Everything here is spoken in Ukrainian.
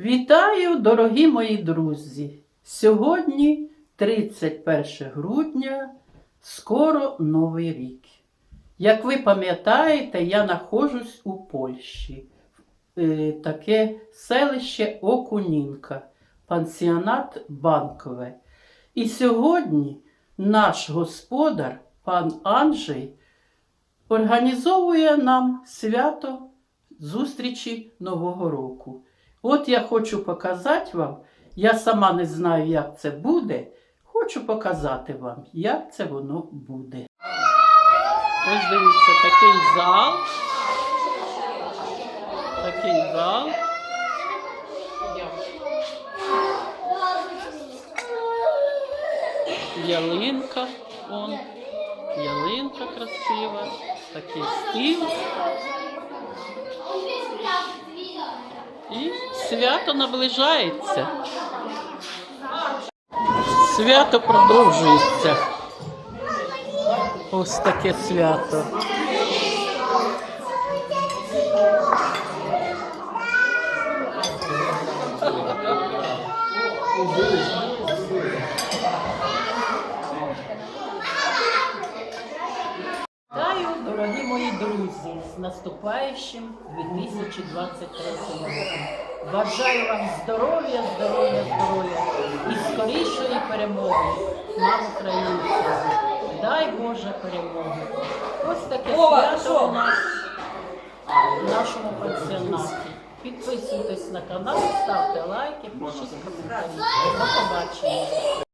Вітаю, дорогі мої друзі! Сьогодні 31 грудня, скоро Новий рік. Як ви пам'ятаєте, я знаходжусь у Польщі. Е, Таке селище Окунінка, пансіонат Банкове. І сьогодні наш господар, пан Анджей, організовує нам свято зустрічі Нового року. От я хочу показати вам, я сама не знаю, як це буде. Хочу показати вам, як це воно буде. Ось дивіться, такий зал. Такий зал. Ялинка. Вон. Ялинка красива. Такий стіл. І свято наближається. Свято продовжується. Ось таке свято. Вітаю, дорогі мої друзі, з наступаючим 2023 роком. Бажаю вам здоров'я, здоров'я, здоров'я і скорішої перемоги нам, українцям. Дай Боже перемоги. Ось таке свято у нас в нашому пансіонаті. Підписуйтесь на канал, ставте лайки, пишіть коментарі. До побачення.